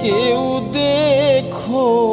que o decor.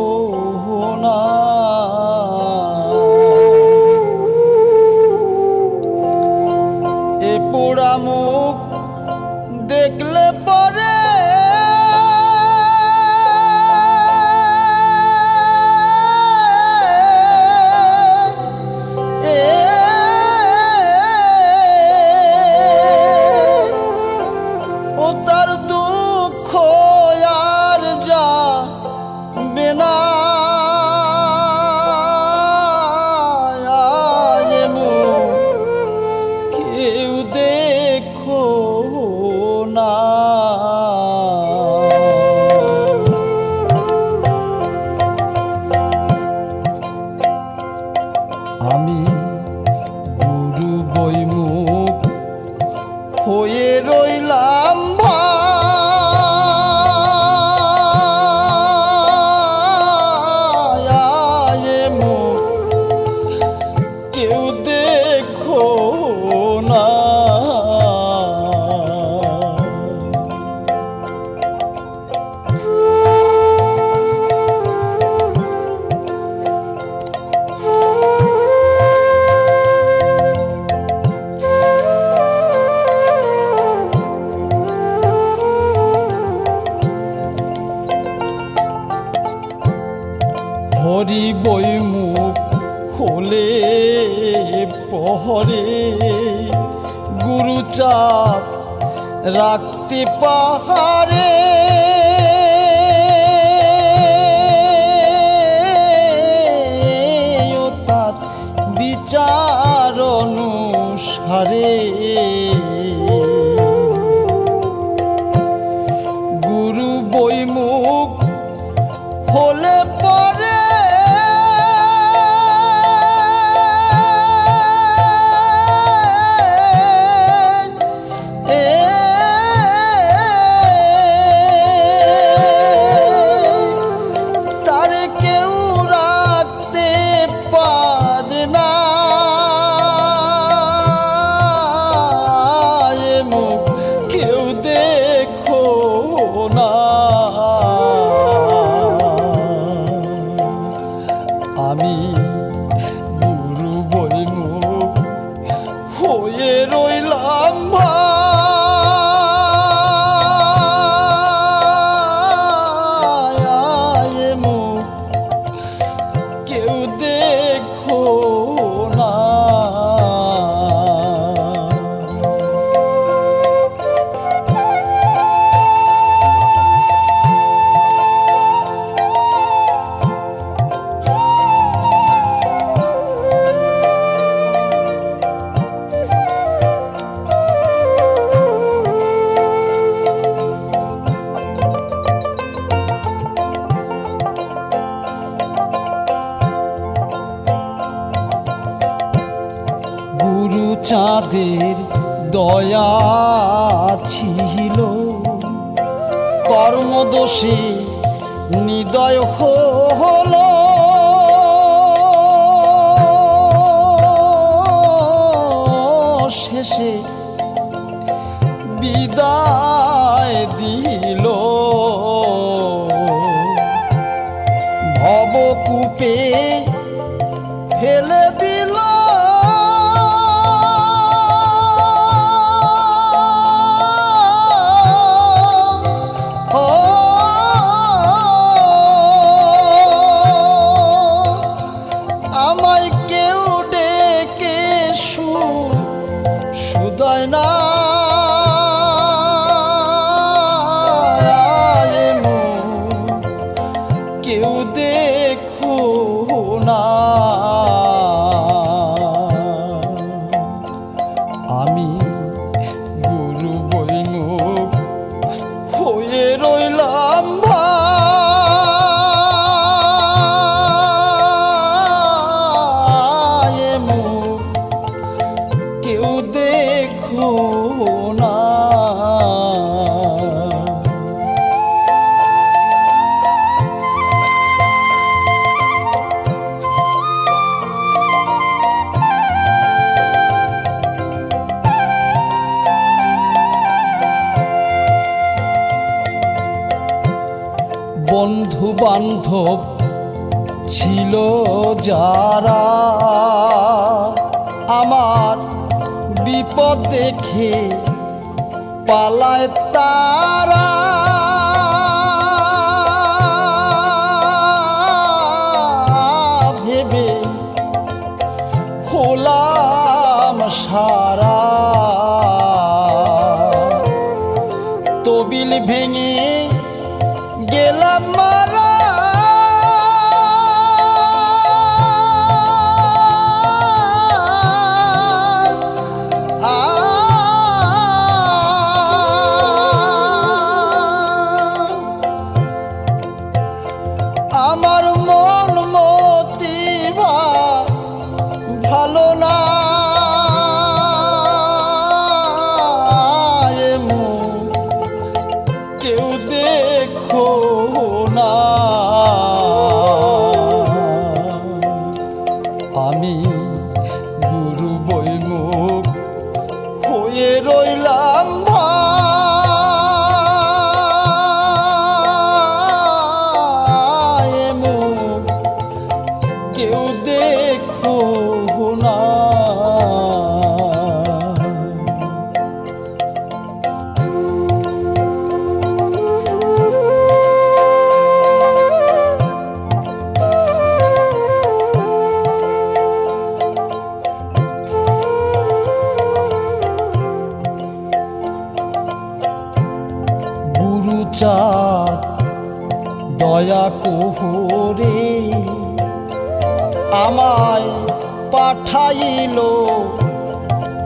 কেউ দেখো না। হরি বই মোহরে গুরুচাপ রাখতে পাহাড়ে। বিচার অনুসারে। 阿弥 চাঁদের দয়া ছিল। কর্মদোষে নিদয় হল। শেষে বিদায় দিল। ভবকূপে আমি বন্ধু বান্ধব ছিল যারা আমার বিপদ দেখে পালায় তারা। ভেবে হলাম সারা। তবিল ভেঙে গেলাম মারা। গুরুচাঁদ দয়া কুহুরে আমায় পাঠাইল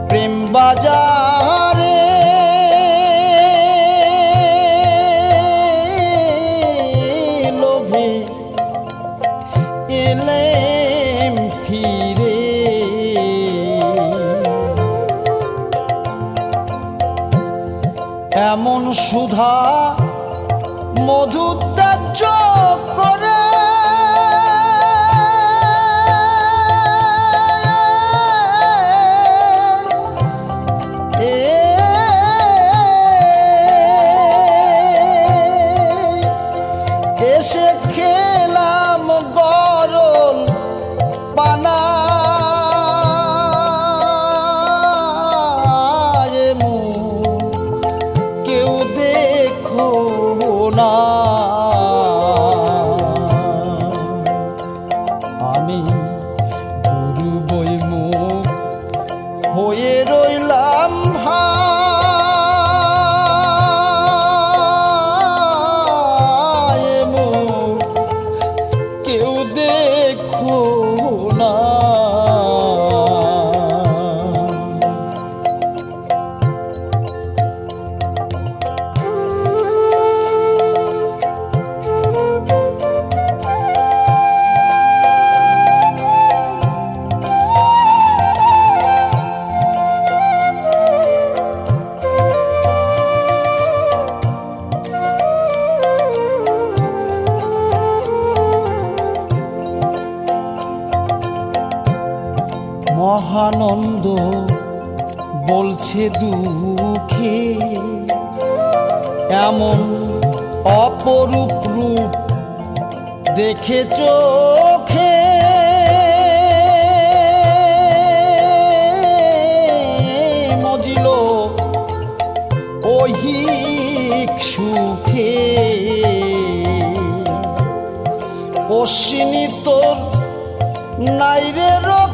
প্রেম বাজারে। আমি গুরু বৈমুখ হয়ে রইলাম ভাই কেউ দেখো বলছে দুঃখে এমন অপরূপ রূপ দেখে চোখে। মজিল ঐহিক সুখে অশ্বিনী তোর নাইরে রক্ষে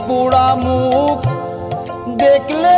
পোড়া মুখ দেখলে